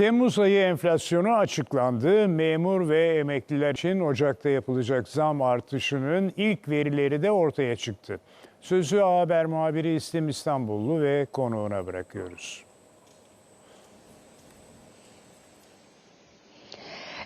Temmuz ayı enflasyonu açıklandı. Memur ve emekliler için Ocak'ta yapılacak zam artışının ilk verileri de ortaya çıktı. Sözü A Haber muhabiri İslim İstanbullu ve konuğuna bırakıyoruz.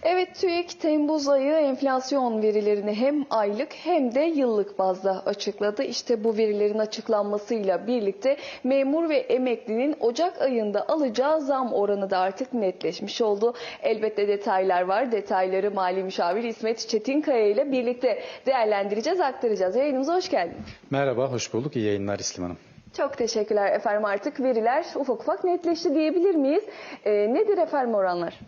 Evet TÜİK Temmuz ayı enflasyon verilerini hem aylık hem de yıllık bazda açıkladı. İşte bu verilerin açıklanmasıyla birlikte memur ve emeklinin Ocak ayında alacağı zam oranı da artık netleşmiş oldu. Elbette detaylar var. Detayları Mali Müşavir İsmet Çetinkaya ile birlikte değerlendireceğiz, aktaracağız. Yayınımıza hoş geldiniz. Merhaba, hoş bulduk. İyi yayınlar İslim Hanım. Çok teşekkürler efendim. Artık veriler ufak ufak netleşti diyebilir miyiz? Ee, nedir efendim oranlar?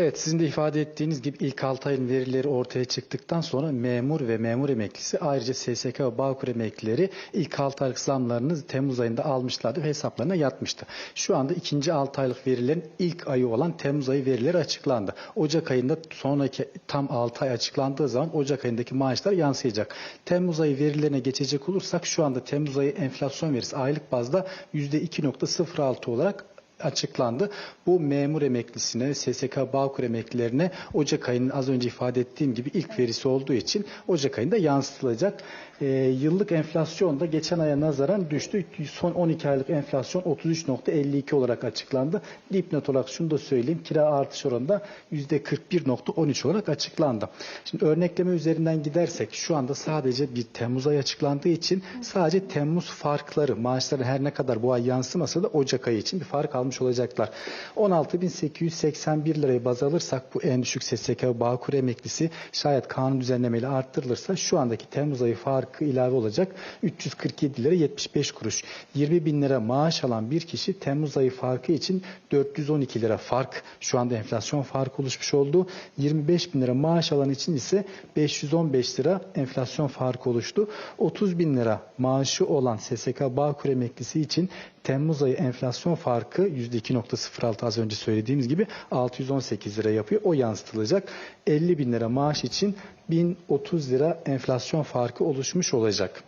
Evet, sizin de ifade ettiğiniz gibi ilk 6 ayın verileri ortaya çıktıktan sonra memur ve memur emeklisi ayrıca SSK ve Bağkur emeklileri ilk 6 aylık zamlarını Temmuz ayında almışlardı ve hesaplarına yatmıştı. Şu anda ikinci 6 aylık verilerin ilk ayı olan Temmuz ayı verileri açıklandı. Ocak ayında sonraki tam 6 ay açıklandığı zaman Ocak ayındaki maaşlar yansıyacak. Temmuz ayı verilerine geçecek olursak şu anda Temmuz ayı enflasyon verisi aylık bazda %2.06 olarak açıklandı. Bu memur emeklisine, SSK Bağkur emeklilerine Ocak ayının az önce ifade ettiğim gibi ilk verisi olduğu için Ocak ayında yansıtılacak. Ee, yıllık enflasyon da geçen aya nazaran düştü. Son 12 aylık enflasyon 33.52 olarak açıklandı. Dipnot olarak şunu da söyleyeyim. Kira artış oranı da %41.13 olarak açıklandı. Şimdi örnekleme üzerinden gidersek şu anda sadece bir Temmuz ayı açıklandığı için sadece Temmuz farkları maaşların her ne kadar bu ay yansımasa da Ocak ayı için bir fark almış olacaklar. 16.881 lirayı baz alırsak bu en düşük SSK Bağkur emeklisi şayet kanun düzenlemeyle arttırılırsa şu andaki Temmuz ayı farkı ilave olacak 347 lira 75 kuruş. 20 bin lira maaş alan bir kişi Temmuz ayı farkı için 412 lira fark şu anda enflasyon farkı oluşmuş oldu. 25 bin lira maaş alan için ise 515 lira enflasyon farkı oluştu. 30 bin lira maaşı olan SSK Bağkur emeklisi için Temmuz ayı enflasyon farkı %2.06 az önce söylediğimiz gibi 618 lira yapıyor. O yansıtılacak. 50 bin lira maaş için 1030 lira enflasyon farkı oluşmuş olacak.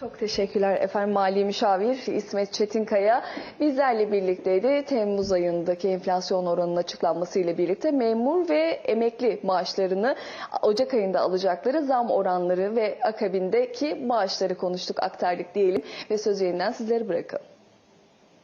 Çok teşekkürler efendim Mali Müşavir İsmet Çetinkaya bizlerle birlikteydi. Temmuz ayındaki enflasyon oranının açıklanmasıyla birlikte memur ve emekli maaşlarını Ocak ayında alacakları zam oranları ve akabindeki maaşları konuştuk, aktardık diyelim ve söz yerinden sizleri bırakalım.